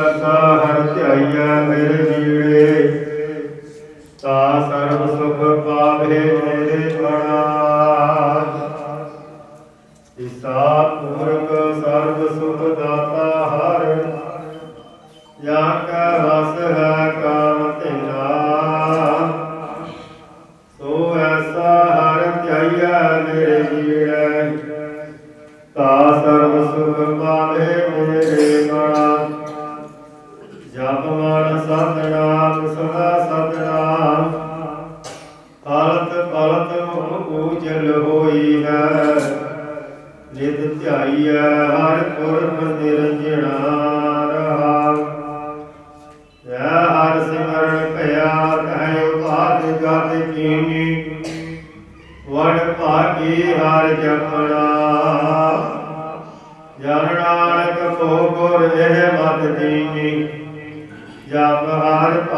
ਹਰ ਧਿਆਈਆ ਮੇਰੇ ਜੀਵੇ ਤਾ ਸਰਬ ਸੁਖ ਪਾਵੇ ਸਤਨਾਮ। ਸਦਾ ਹੋਈ ਹੈ। ਧਿਆਈਐ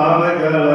来来来。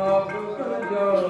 सब सजा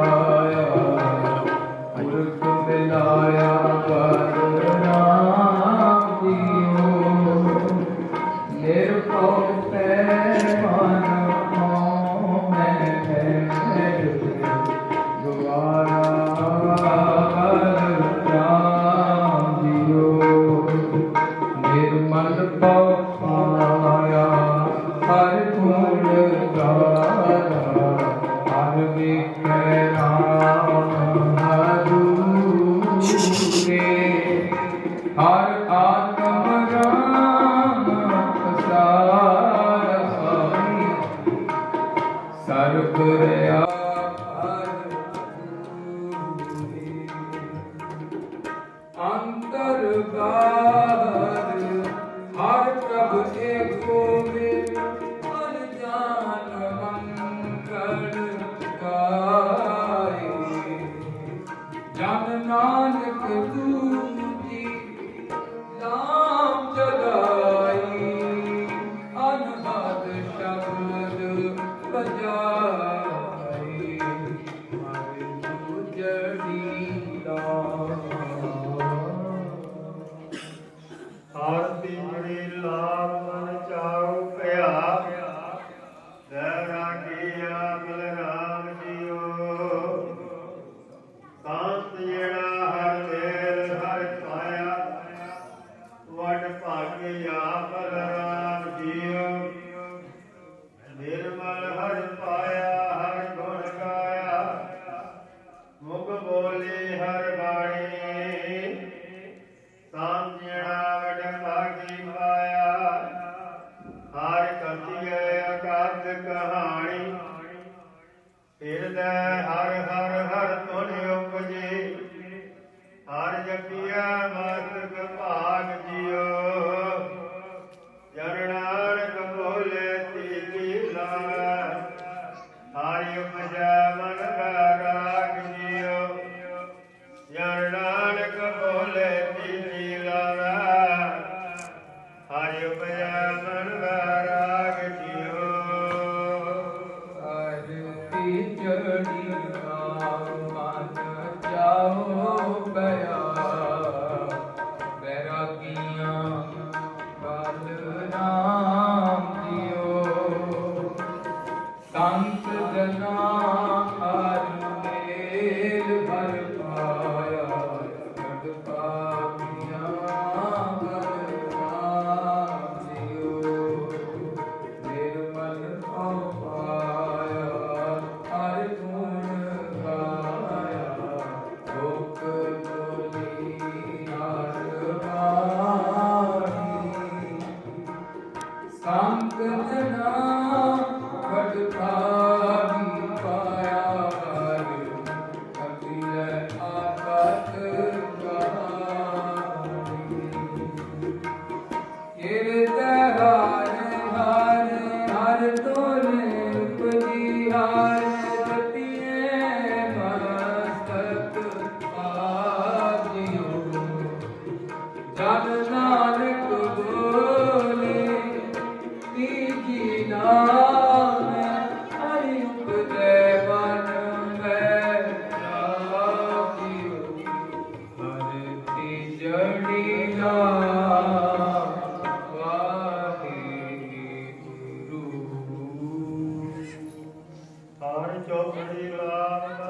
Gomara. ਕਰ ਪੁਰਿਆ God. love.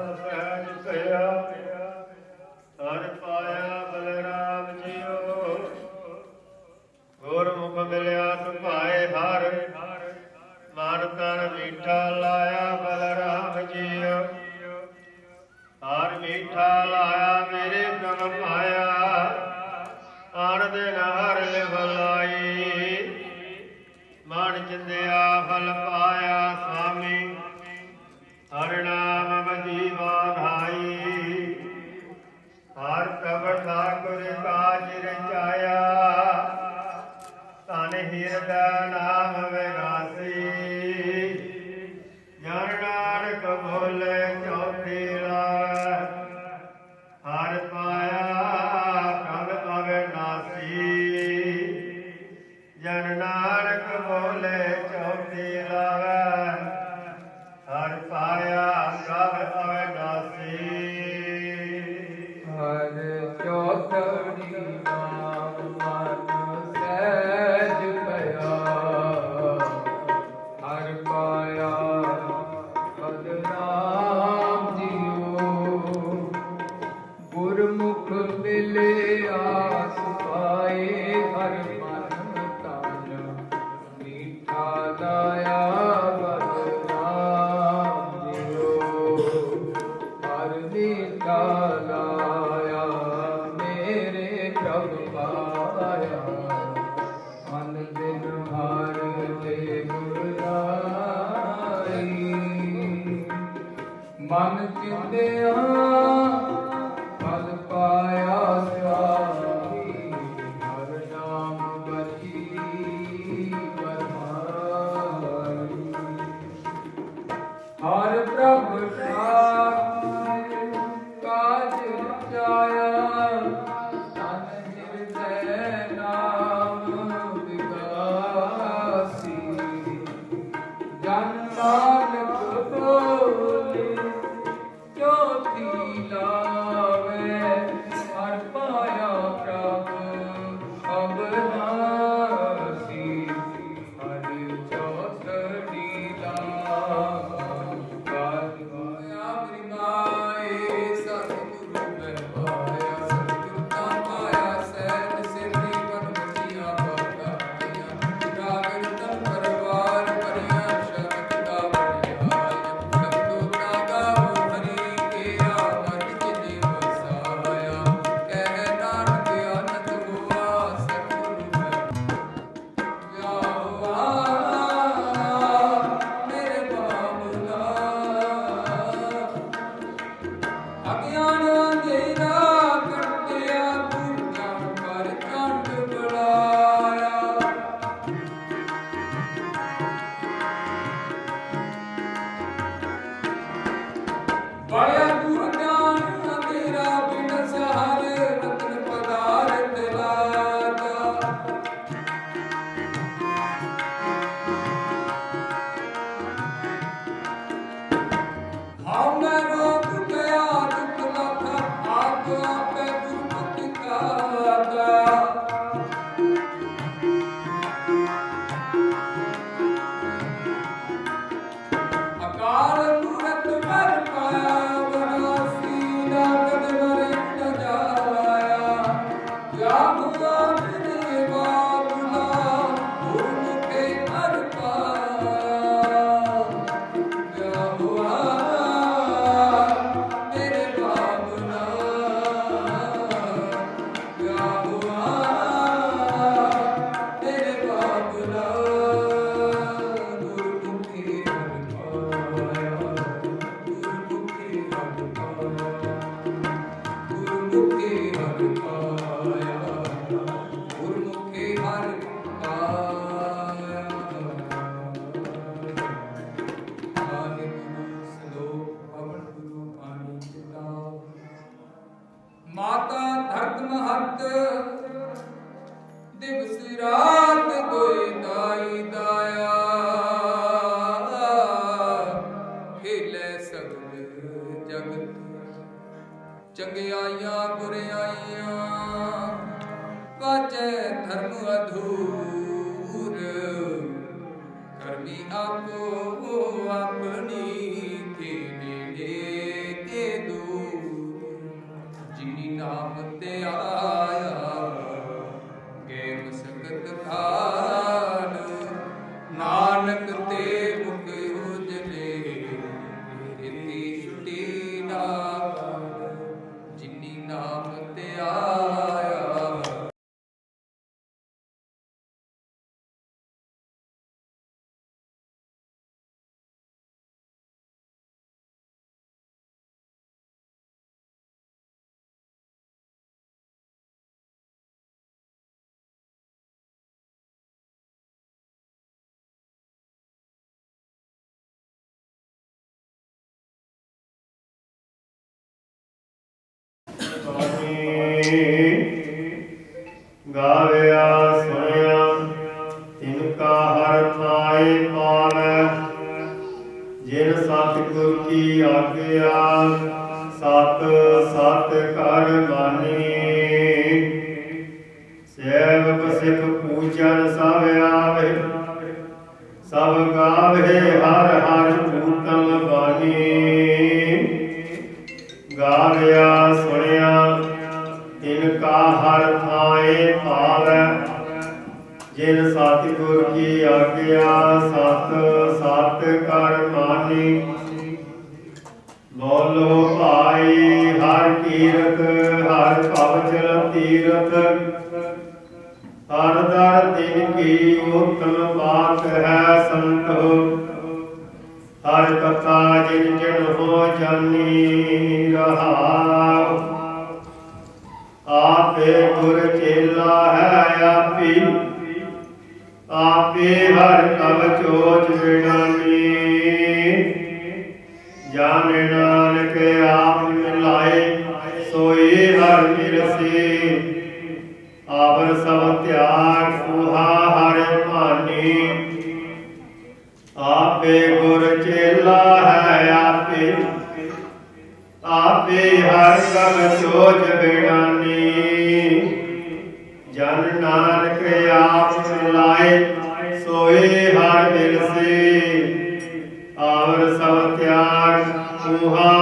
ਮਨ ਕਿੰਦਿਆ ਫਲ ਪਾਇਆ ਸਿਆਹੀ ਹਰ ਨਾਮ ਬਚੀ ਪਰਮਾਈ ਹਰ ਪ੍ਰਭ ਸਾਰ ਕਾਜ ਚਾਇਆ ਤਨ ਹਿਰਦੈ ਨਾਮ ਵਿਕਾਸੀ। ਜਨ ਨਾਮ Father. ਸਤ ਸਤ ਕਰ ਮਾਨੀ ਸੇਵਕ ਸਿਖ ਪੂਜਨ ਸਭ ਆਵੇ। ਸਭ ਗਾਵੇ ਹਰ ਹਰ ਪੂਤਨ ਬਾਣੀ ਗਾਵਿਆ ਸੁਣਿਆ, ਤਿਨ ਕਾ ਹਰ ਥਾਏ ਭਾਵੈ। ਜਿਨ ਸਤਿਗੁਰ ਕੀ ਆਗਿਆ, ਸਤ ਸਤ ਕਰ ਮਾਨੀ ਬੋਲੋ ਭਾਈ, ਹਰ ਕੀਰਤ ਹਰ ਭਵਜਲ ਤੀਰਥ। ਹਰ ਦਰ ਦਿਨ ਕੀ ਉਤਮ ਬਾਤ ਹੈ ਸੰਤੋ ਹਰ ਕਥਾ ਜਿਨ ਜਿਨ ਹੋ ਜਾਨੀ ਰਹਾਉ। ਆਪੇ ਗੁਰ ਚੇਲਾ ਹੈ ਆਪੀ। ਆਪੇ ਹਰ ਕਵ ਵਿਣਾਨੀ ਜਾਣ ਨਾਨਕ, ਆਪ ਮਿਲਾਏ ਸੋਈ ਹਰ ਮਿਲਸੀ ਆਵਰ ਸਭ ਤਿਆਗ, ਸੁਹਾ ਹਰ ਭਾਨੀ। ਆਪੇ ਗੁਰ ਚੇਲਾ ਹੈ ਆਪੇ। ਆਪੇ ਹਰ ਕਬ ਚੋਜ ਬਿੜਾਨੀ ਜਨ ਨਾਨਕ ਆਪ ਮਿਲਾਏ ਸੋਏ ਹਰ ਦਿਲ ਸੇ ਆਵਰ ਸਭ ਤਿਆਗ ਸੁਹਾ